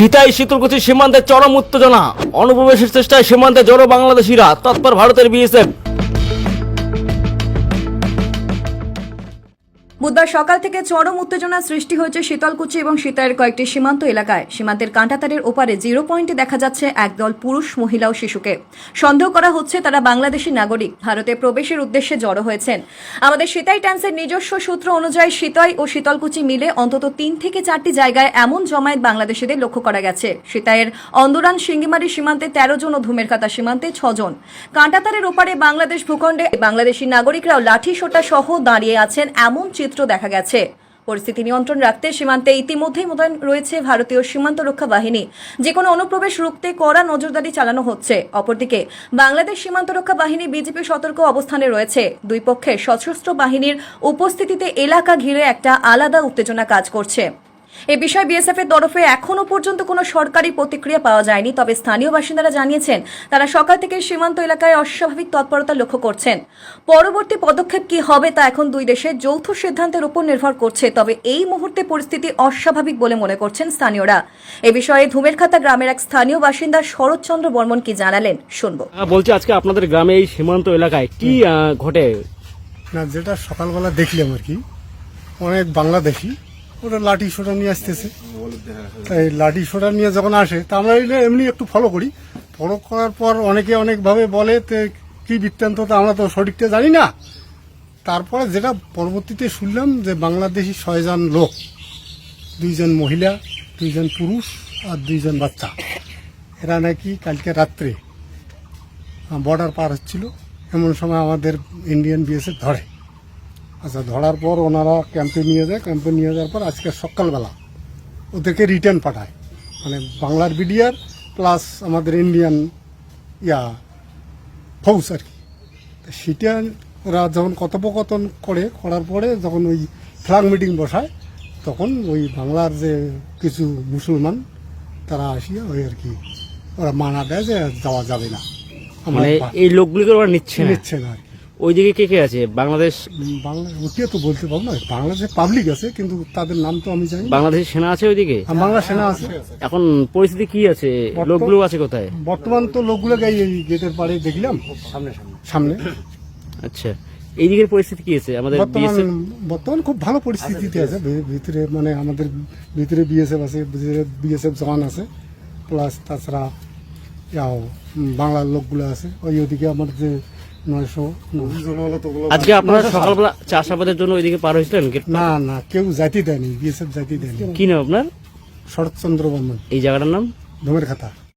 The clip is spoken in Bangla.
সীতাই শীতলকুচি সীমান্তে চরম উত্তেজনা। অনুপ্রবেশের চেষ্টায় সীমান্তে জড়ো বাংলাদেশিরা তৎপর ভারতের বিএসএফ বুধবার সকাল থেকে চরম উত্তেজনা সৃষ্টি হয়েছে শীতলকুচি এবং সীতায়ের কয়েকটি সীমান্ত এলাকায়। সীমান্তের কাঁটাতারের ওপারে জিরো পয়েন্টে দেখা যাচ্ছে একদল পুরুষ, মহিলা ও শিশুকে। সন্দেহ করা হচ্ছে তারা বাংলাদেশি নাগরিক। ভারতে প্রবেশের উদ্দেশ্যে জড়ো হয়েছেন। আমাদের সীতাই টাইমসের নিজস্ব সূত্র অনুযায়ী সীতাই ও শীতলকুচি মিলে অন্তত তিন থেকে চারটি জায়গায় এমন জমায়েত বাংলাদেশিদের লক্ষ্য করা গেছে। সীতায়ের অন্দরান সিঙ্গিমারি সীমান্তে তেরো জন ও ধুমের কাতা সীমান্তে ছজন কাঁটাতারের ওপারে বাংলাদেশ ভূখণ্ডে বাংলাদেশি নাগরিকরাও লাঠি, সোটা সহ দাঁড়িয়ে আছেন এমন চিত্র দেখা গেছে। পরিস্থিতি নিয়ন্ত্রণ রাখতে সীমান্তে ইতিমধ্যেই মোতায়েন রয়েছে ভারতীয় সীমান্ত রক্ষা বাহিনী। যে কোনো অনুপ্রবেশ রুখতে কড়া নজরদারি চালানো হচ্ছে। অপরদিকে, বাংলাদেশ সীমান্ত রক্ষা বাহিনী বিজেপি সতর্ক অবস্থানে রয়েছে। দুই পক্ষের সশস্ত্র বাহিনীর উপস্থিতিতে এলাকা ঘিরে একটা আলাদা উত্তেজনা কাজ করছে। এ বিষয়ে বিএসএফ এর তরফে এখনও পর্যন্ত কোনো সরকারি প্রতিক্রিয়া পাওয়া যায়নি তবে স্থানীয় বাসিন্দারা জানিয়েছেন তারা সকাল থেকে সীমান্ত এলাকায় অস্বাভাবিক তৎপরতা লক্ষ্য করছেন। পরবর্তী পদক্ষেপ কি হবে তা এখন দুই দেশের যৌথ সিদ্ধান্তের উপর নির্ভর করছে তবে এই মুহূর্তে পরিস্থিতি অস্বাভাবিক বলে মনে করছেন স্থানীয়রা। এ বিষয়ে ধুমেরখাতা গ্রামের এক স্থানীয় বাসিন্দা শরৎচন্দ্র বর্মন কি জানালেন শুনব। বলছি আজকে আপনাদের গ্রামে এই সীমান্ত এলাকায় কি ঘটে? না যেটা সকালবেলা দেখলাম আর কি অনেক বাংলাদেশি ওরা লাঠি সোটা নিয়ে আসতেছে। তাই লাঠি সোটা নিয়ে যখন আসে, তা আমরা এমনি একটু ফলো করি। ফলো করার পর অনেকে অনেকভাবে বলে, তে কি বৃত্তান্ত? তা আমরা তো সঠিকটা জানি না। তারপরে যেটা পরবর্তীতে শুনলাম যে বাংলাদেশি ছয়জন লোক, দুইজন মহিলা, দুইজন পুরুষ আর দুইজন বাচ্চা। এরা নাকি কালকে রাত্রে বর্ডার পার হচ্ছিল। এমন সময় আমাদের ইন্ডিয়ান বিএসএফ ধরে। আচ্ছা ধরার পর ওনারা ক্যাম্পে নিয়ে যায়। ক্যাম্পে নিয়ে যাওয়ার পর আজকে সকালবেলা ওদেরকে রিটার্ন পাঠায়। মানে বাংলার বিডিআর প্লাস আমাদের ইন্ডিয়ান ইয়া ফৌজ আর কি। সেটা ওরা যখন কথোপকথন করে করার পরে যখন ওই ফ্ল্যাগ মিটিং বসায় তখন ওই বাংলার যে কিছু মুসলমান তারা আসিয়া ওই আর কি ওরা মানা দেয় যে যাওয়া যাবে না। মানে এই লোকগুলিকে ওরা নিচ্ছে নিচ্ছে না আর কি। ওইদিকে কে কে আছে? বাংলাদেশ? বাংলা ওকে তো বলতে পারব না। বাংলাদেশে পাবলিক আছে কিন্তু তাদের নাম তো আমি জানি না। বাংলাদেশের সেনা আছে ওইদিকে? বাংলা সেনা আছে। এখন পরিস্থিতি কি আছে? লোকগুলো আছে কোথায়? বর্তমান তো লোকগুলো গাই গেটের পাড়ে দেখলাম। সামনে সামনে। আচ্ছা। এই দিকের পরিস্থিতি কি আছে? আমাদের বর্তমান বর্তমান খুব ভালো পরিস্থিতিতে আছে। ভি- ভিতরে মানে আমাদের ভিতরে বিএসএফ আছে ভিতরে বিএসএফ জওয়ান আছে। প্লাস তাছাড়া বাংলার লোকগুলো আছে। ওই ওদিকে আমার যে নয়শো আজকে আপনারা সকালবেলা চাষাবাদের জন্য ওইদিকে পার হয়েছিলেন কি- না না কেউ জাতি দেয়নি বিএসএফ জাতি দেয়নি। কি নাম আপনার? শরৎচন্দ্র বর্মন। এই জায়গাটার নাম? ধুমের খাতা।